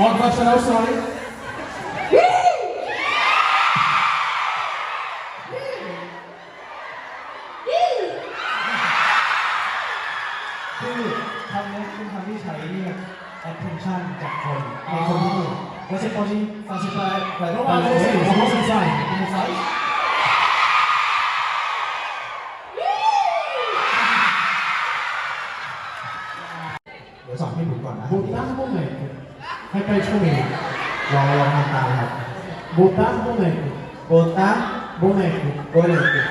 One question, I'm sorry. คือคำนี้เป็นคำที่ใช้เรียก attention จากคนในคนที่อยู่ Você pode fazer para para Vamos lá, vocês, vamos começar. Como faz? เดี๋ยวสอนให้ผมก่อนนะ Botar momento. Repete comigo. ล องลองทำตามครับ Botar momento. โบตา Boneco. โบเลติ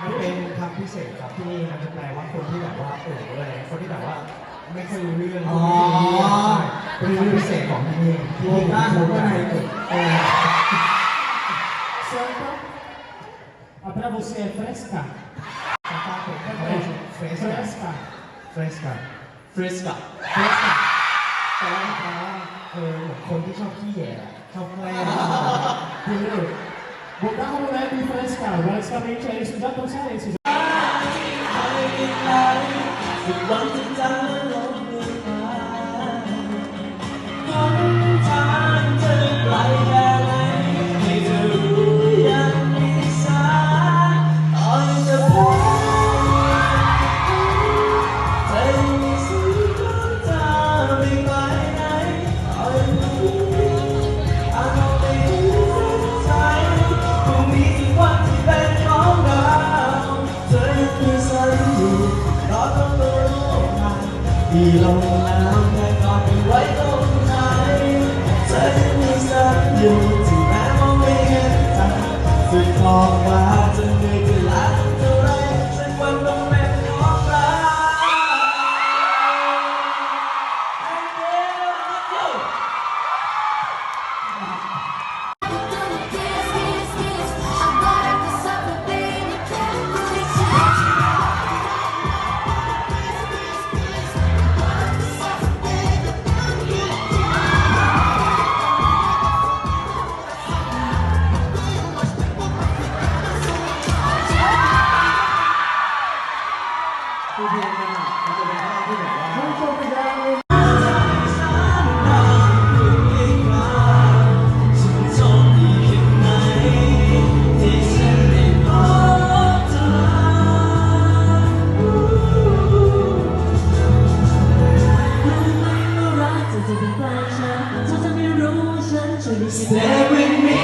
มันเป็นคำพิเศษครับที่มันจะแปลว่าคนที่แบบว่าเอออะไรคนที่แบบว่าไม่ค่อยรู้เรื่องอ๋อเป็นคำพิเศษของที่นี่ที่โบนี่ต้าพูดโบกันไหนเกิดเออ Santa. Ah, pra você é fresca. สตาร์ทผมก็ É เฟรสกับเฟสค่ะแต่ว่าคือคนที่ชอบขี้แย่ชอบแกล้งคือบอกว่าวันนี้มีเฟสกับเฟรสกับไม่ใช่สุดยอดต้องใช่สุดยอด Hãy subscribe ที่ลงน้ำแค่กอดไว้ ฉันเธอจะไม่รู้ว่ฉันจะรู้สึก Stay with me